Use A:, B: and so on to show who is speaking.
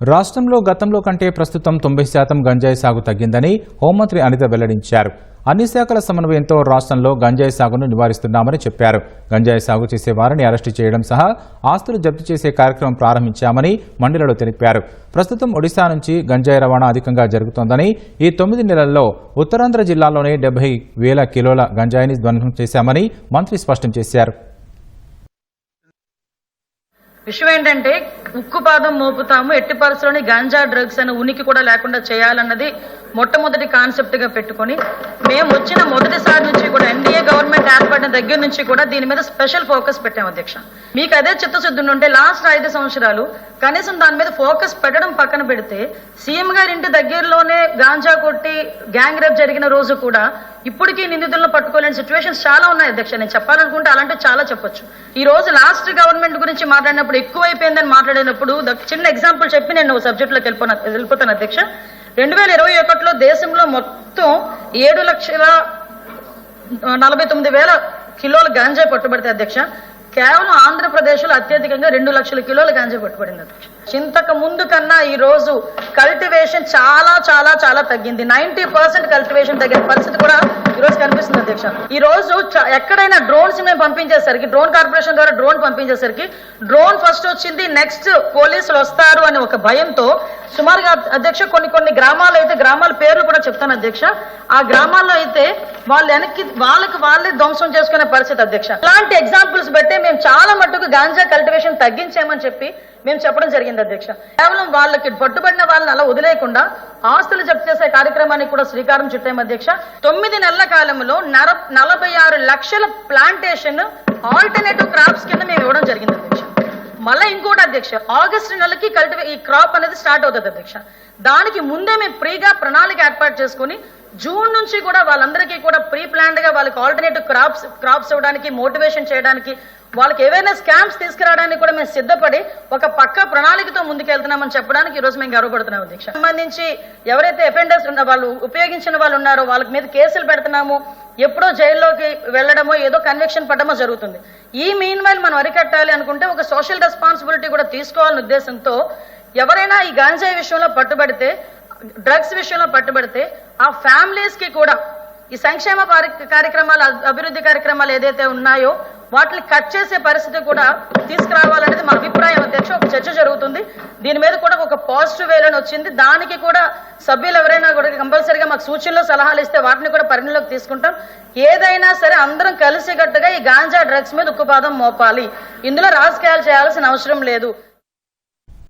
A: రాష్ట్రంలో గతంలో కంటే ప్రస్తుతం తొంభై శాతం గంజాయి సాగు తగ్గిందని హోంమంత్రి అనిత వెల్లడించారు. అన్ని శాఖల సమన్వయంతో రాష్ట్రంలో గంజాయి సాగును నివారిస్తున్నామని చెప్పారు. గంజాయి సాగు చేసే వారిని అరెస్టు చేయడం సహా ఆస్తులు జప్తు చేసే కార్యక్రమం ప్రారంభించామని మండలిలో తెలిపారు. ప్రస్తుతం ఒడిశా నుంచి గంజాయి రవాణా అధికంగా జరుగుతోందని ఈ తొమ్మిది నెలల్లో ఉత్తరాంధ్ర జిల్లాలోనే డెబ్బై వేల కిలోల గంజాయిని ధ్వంసం చేశామని మంత్రి స్పష్టం చేశారు.
B: విషయం ఏంటంటే ఉక్కుపాదం మోపుతాము ఎట్టి పరిస్థితుల్లోని గాంజా డ్రగ్స్ అనే ఉనికి కూడా లేకుండా చేయాలన్నది మొట్టమొదటి కాన్సెప్ట్గా పెట్టుకొని మేము వచ్చిన మొదటిసారి నుంచి కూడా ఎన్డీఏ గవర్నమెంట్ ఏర్పడిన దగ్గర నుంచి కూడా దీని మీద స్పెషల్ ఫోకస్ పెట్టాము అధ్యక్ష. మీకు అదే చిత్తశుద్ధి ఉంటే లాస్ట్ ఐదు సంవత్సరాలు కనీసం దాని మీద ఫోకస్ పెట్టడం పక్కన పెడితే సీఎం గారి ఇంటి దగ్గరలోనే గాంజా కొట్టి గ్యాంగ్ రేప్ జరిగిన రోజు కూడా ఇప్పటికీ నిందితులను పట్టుకోలేని సిచ్యువేషన్స్ చాలా ఉన్నాయి అధ్యక్ష. నేను చెప్పాలనుకుంటే అలాంటివి చాలా చెప్పొచ్చు. ఈ రోజు లాస్ట్ గవర్నమెంట్ గురించి మాట్లాడినప్పుడు ఎక్కువైపోయిందని మాట్లాడినప్పుడు చిన్న ఎగ్జాంపుల్ చెప్పి నేను సబ్జెక్ట్లోకి వెళ్ళిపోను వెళ్ళిపోతాను అధ్యక్ష. రెండు వేల ఇరవై ఒకటిలో దేశంలో మొత్తం ఏడు లక్షల నలభై తొమ్మిది వేల కిలోల గాంజా పట్టుబడితే అధ్యక్ష. కేవలం ఆంధ్రప్రదేశ్లో అత్యధికంగా రెండు లక్షల కిలోల గాంజా పట్టుబడింది అధ్యక్ష ఇంతకు ముందు కన్నా ఈ రోజు కల్టివేషన్ చాలా చాలా చాలా తగ్గింది. నైన్టీ పర్సెంట్ కల్టివేషన్ తగ్గిన పరిస్థితి కూడా ఈ రోజు కనిపిస్తుంది అధ్యక్ష. ఈ రోజు ఎక్కడైనా డ్రోన్స్ మేము పంపించేసరికి డ్రోన్ కార్పొరేషన్ ద్వారా డ్రోన్ పంపించేసరికి డ్రోన్ ఫస్ట్ వచ్చింది నెక్స్ట్ పోలీసులు వస్తారు అనే ఒక భయంతో సుమారుగా అధ్యక్ష కొన్ని కొన్ని గ్రామాలు అయితే గ్రామాల పేర్లు కూడా చెప్తాను అధ్యక్ష. ఆ గ్రామాల్లో అయితే వాళ్ళు వెనక్కి వాళ్ళకి వాళ్ళే ధ్వంసం చేసుకునే పరిస్థితి అధ్యక్ష. అలాంటి ఎగ్జాంపుల్స్ బట్టే మేము చాలా మట్టుకు గాంజా కల్టివేషన్ తగ్గించామని చెప్పి మేము చెప్పడం జరిగింది అధ్యక్ష. కేవలం వాళ్ళకి పట్టుబడిన వాళ్ళని అలా వదిలేయకుండా ఆస్తులు జప్తు చేసే కార్యక్రమానికి కూడా శ్రీకారం చుట్టాం అధ్యక్ష. తొమ్మిది నెలల కాలంలో నర నలభై ఆరు లక్షల ప్లాంటేషన్ ఆల్టర్నేటివ్ క్రాప్స్ కింద మేము ఇవ్వడం జరిగింది అధ్యక్ష. మళ్ళీ ఇంకోటి అధ్యక్ష ఆగస్టు నెలకి కల్టివే ఈ క్రాప్ అనేది స్టార్ట్ అవుతుంది అధ్యక్ష. దానికి ముందే మేము ఫ్రీగా ప్రణాళిక ఏర్పాటు చేసుకుని జూన్ నుంచి కూడా వాళ్ళందరికీ కూడా ప్రీ ప్లాన్డ్గా వాళ్ళకి ఆల్టర్నేటివ్ క్రాప్స్ క్రాప్స్ ఇవ్వడానికి మోటివేషన్ చేయడానికి వాళ్ళకి ఏవైనా స్కామ్స్ తీసుకురావడానికి కూడా మేము సిద్ధపడి ఒక పక్క ప్రణాళికతో ముందుకెళ్తున్నామని చెప్పడానికి ఈ రోజు మేము గర్వపడుతున్నాం అధ్యక్ష సంబంధించి ఎవరైతే అఫెండర్స్ ఉన్న వాళ్ళు ఉపయోగించిన వాళ్ళు ఉన్నారో వాళ్ళ మీద కేసులు పెడుతున్నాము ఎప్పుడో జైల్లోకి వెళ్ళడమో ఏదో కన్విక్షన్ పడమో జరుగుతుంది. ఈ మీన్ వైల్ మనం అరికట్టాలి అనుకుంటే ఒక సోషల్ రెస్పాన్సిబిలిటీ కూడా తీసుకోవాలనే ఉద్దేశంతో ఎవరైనా ఈ గాంజాయి విషయంలో పట్టుబడితే డ్రగ్స్ విషయంలో పట్టుబడితే ఆ ఫ్యామిలీస్కి కూడా ఈ సంక్షేమ కార్యక్రమాలు అభివృద్ధి కార్యక్రమాలు ఏదైతే ఉన్నాయో వాటిని కట్ చేసే పరిస్థితి కూడా తీసుకురావాలనేది మా అభిప్రాయం. అధ్యక్ష ఒక చర్చ జరుగుతుంది. దీని మీద కూడా ఒక పాజిటివ్ వేలని వచ్చింది. దానికి కూడా సభ్యులు ఎవరైనా కూడా కంపల్సరీగా మాకు సూచనలు సలహాలు ఇస్తే వాటిని కూడా పరిగణలోకి తీసుకుంటాం. ఏదైనా సరే అందరం కలిసికట్టుగా ఈ గాంజా డ్రగ్స్ మీద ఉక్కుపాదం మోపాలి. ఇందులో రాజకీయాలు చేయాల్సిన అవసరం లేదు.